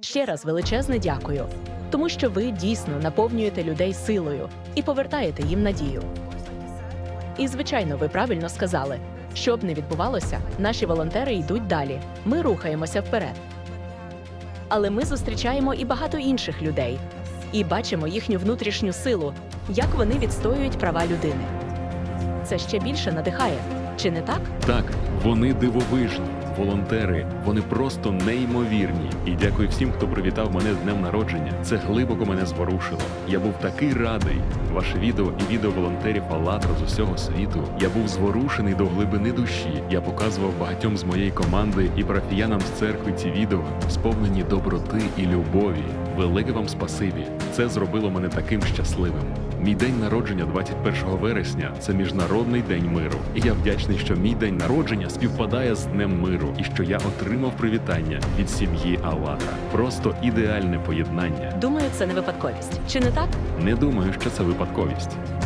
Ще раз величезне дякую, тому що ви дійсно наповнюєте людей силою і повертаєте їм надію. І звичайно, ви правильно сказали, що б не відбувалося, наші волонтери йдуть далі. Ми рухаємося вперед. Але ми зустрічаємо і багато інших людей і бачимо їхню внутрішню силу, як вони відстоюють права людини. Це ще більше надихає, чи не так? Так, вони дивовижні, волонтери, вони просто неймовірні. І дякую всім, хто привітав мене з днем народження. Це глибоко мене зворушило. Я був такий радий. Ваше відео і відео волонтерів Аллатра з усього світу. Я був зворушений до глибини душі. Я показував багатьом з моєї команди і парафіянам з церкви ці відео, сповнені доброти і любові. Велике вам спасибі. Це зробило мене таким щасливим. Мій день народження 21 вересня це міжнародний день миру. І я вдячний, що мій день народження співпадає з днем миру і що я отримав привітання від сім'ї Аллаха. Просто ідеальне поєднання. Думаю, це не випадковість. Чи не так? Не думаю, що це випадковість.